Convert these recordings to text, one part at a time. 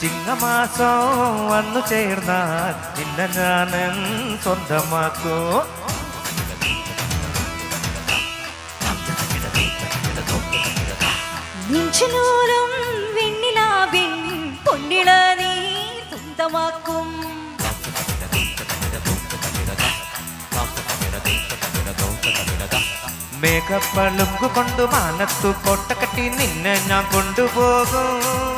ചിങ്ങമാസം വന്നു ചേർന്നാൽ നിന്നെ ഞാൻ സ്വന്തമാക്കൂ. ൂലും വെണ്ണിലാവിൻ പൊന്നിള നീ സ്വന്തമാക്കും. മേഘപ്പളുങ്കു കൊണ്ട് മാനത്തു കോട്ടക്കട്ടി നിന്നെ ഞാൻ കൊണ്ടുപോകും.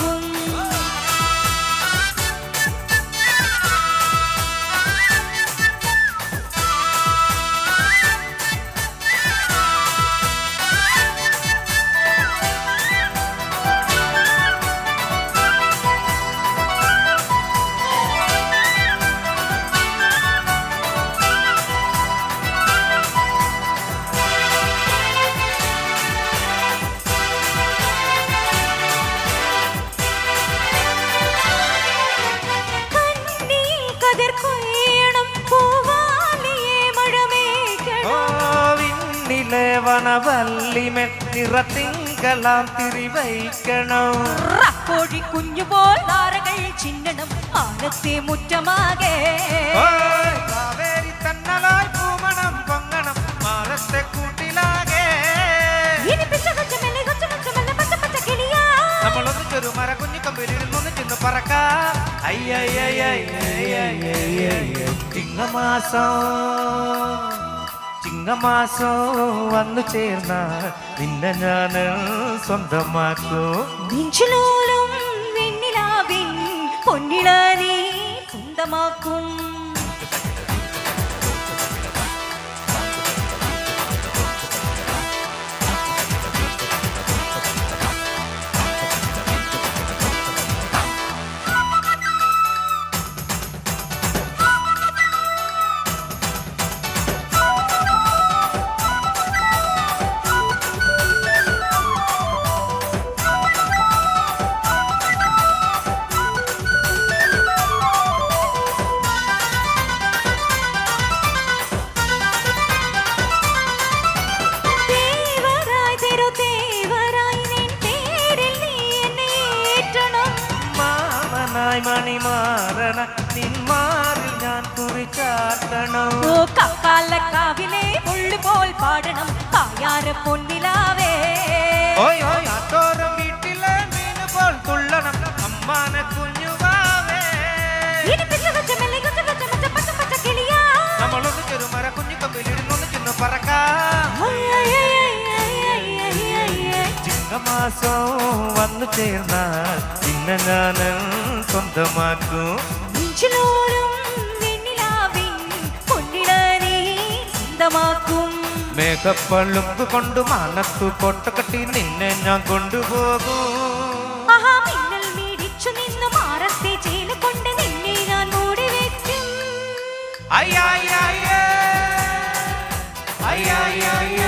വീട്ടിലെ വണവല്ലിമെ നിറത്തിങ്കളാം തിരിവൈക്കണം കോഴി കുഞ്ഞു പോൽ താരകൾ ചിന്നണം ആനത്തെ മുറ്റമാകെ കാവേരി തന്നലായി പൂമണം പൊങ്ങണം മാലത്തെ കൂട്ടിലാകെ ഇനി പിച്ച കൊച്ചമല്ലേ കൊച്ച കൊച്ചമല്ല പച്ച പച്ച കിളിയാ നമ്മളൊന്ന് ചെറു മര കുഞ്ഞു കമ്പിലിൽ നിന്ന് ചെന്ന് പറക്കാം അയ്യയ്യയ്യയ്യയ്യയ്യയ്യ ചിങ്ങമാസം ചിങ്ങമാസം വന്നു ചേർന്ന നിന്നെ ഞാൻ സ്വന്തമാക്കും നെഞ്ചിലോലും വെണ്ണിലാവിൻ പൊന്നിളാരി സ്വന്തമാക്കും നിന്നായി മണിമാറണ നിന്മാറിൽ ഞാൻ കുറിച്ചാർത്തണം ഓ കപ്പാലക്കാവിലെ മുള്ളുപോൽ പാടണം. കായാര പൊന്നിലാവേ. ഓയ് ഓയ് അതോരം വീട്ടിലെ മീന് പോൽ തുള്ളണം. അമ്മാന കുഞ്ഞുവാവേ. നമ്മളൊന്നിച്ചൊരു മര കുഞ്ഞു കമ്പിലിരുന്നൊന്ന് ചെന്ന് പറക്കാം. ചിങ്ങമാസം വന്നു ചേർന്നാൽ ചിങ്ങ സ്വന്തമാക്കും. മേഘപ്പളുമ്പ് കൊണ്ട് മനത്തു പൊട്ടക്കട്ടി നിന്നെ ഞാൻ കൊണ്ടുപോകും. അയ്യാ. അയ്യാ അയ്യാ അയ്യാ.